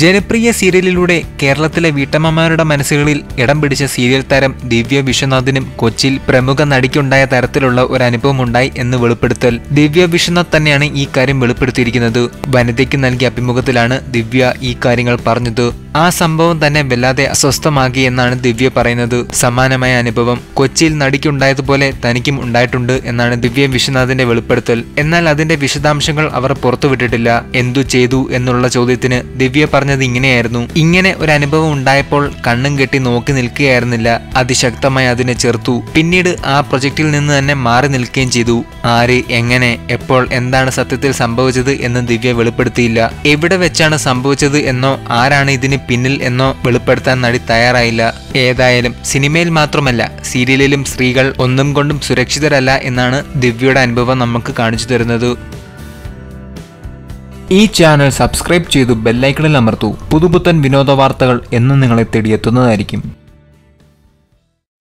ജനപ്രിയ സീരിയലിലൂടെ കേരളത്തിലെ വീട്ടമ്മമാരുടെ മനസ്സുകളിൽ ഇടം പിടിച്ച സീരിയൽ താരം ദിവ്യ വിശ്വനാഥിനും കൊച്ചിയിൽ പ്രമുഖ നടിക്കുണ്ടായ തരത്തിലുള്ള ഒരു അനുഭവം ഉണ്ടായി എന്ന് വെളിപ്പെടുത്തൽ. ദിവ്യ വിശ്വനാഥ് തന്നെയാണ് ഈ കാര്യം വെളിപ്പെടുത്തിയിരിക്കുന്നത്. വനിതയ്ക്ക് നൽകിയ അഭിമുഖത്തിലാണ് ദിവ്യ ഈ കാര്യങ്ങൾ പറഞ്ഞത്. ആ സംഭവം തന്നെ വല്ലാതെ അസ്വസ്ഥമാക്കി എന്നാണ് ദിവ്യ പറയുന്നത്. സമാനമായ അനുഭവം കൊച്ചിയിൽ നടിക്കുണ്ടായതുപോലെ തനിക്കും ഉണ്ടായിട്ടുണ്ട് എന്നാണ് ദിവ്യ വിശ്വനാഥിന്റെ വെളിപ്പെടുത്തൽ. എന്നാൽ അതിന്റെ വിശദാംശങ്ങൾ അവർ പുറത്തുവിട്ടിട്ടില്ല. എന്തു ചെയ്തു എന്നുള്ള ചോദ്യത്തിന് ദിവ്യ പറഞ്ഞത് ഇങ്ങനെയായിരുന്നു. ഇങ്ങനെ ഒരു അനുഭവം ഉണ്ടായപ്പോൾ കണ്ണും കെട്ടി നോക്കി നിൽക്കുകയായിരുന്നില്ല. അതിശക്തമായി അതിനെ ചെറുത്തു. പിന്നീട് ആ പ്രൊജക്റ്റിൽ നിന്ന് തന്നെ മാറി നിൽക്കുകയും ചെയ്തു. ആര് എങ്ങനെ എപ്പോൾ എന്താണ് സത്യത്തിൽ സംഭവിച്ചത് എന്ന് ദിവ്യ വെളിപ്പെടുത്തിയില്ല. എവിടെ വെച്ചാണ് സംഭവിച്ചത് എന്നോ ആരാണ് ഇതിന് പിന്നിൽ എന്നോ വെളിപ്പെടുത്താൻ നടി തയ്യാറായില്ല. ഏതായാലും സിനിമയിൽ മാത്രമല്ല സീരിയലിലും സ്ത്രീകൾ ഒന്നും കൊണ്ടും സുരക്ഷിതരല്ല എന്നാണ് ദിവ്യയുടെ അനുഭവം നമുക്ക് കാണിച്ചു തരുന്നത്. ഈ ചാനൽ സബ്സ്ക്രൈബ് ചെയ്തു ബെല്ലൈക്കണിൽ അമർത്തു. പുതുപുത്തൻ വിനോദ വാർത്തകൾ എന്നും നിങ്ങളെ തേടിയെത്തുന്നതായിരിക്കും.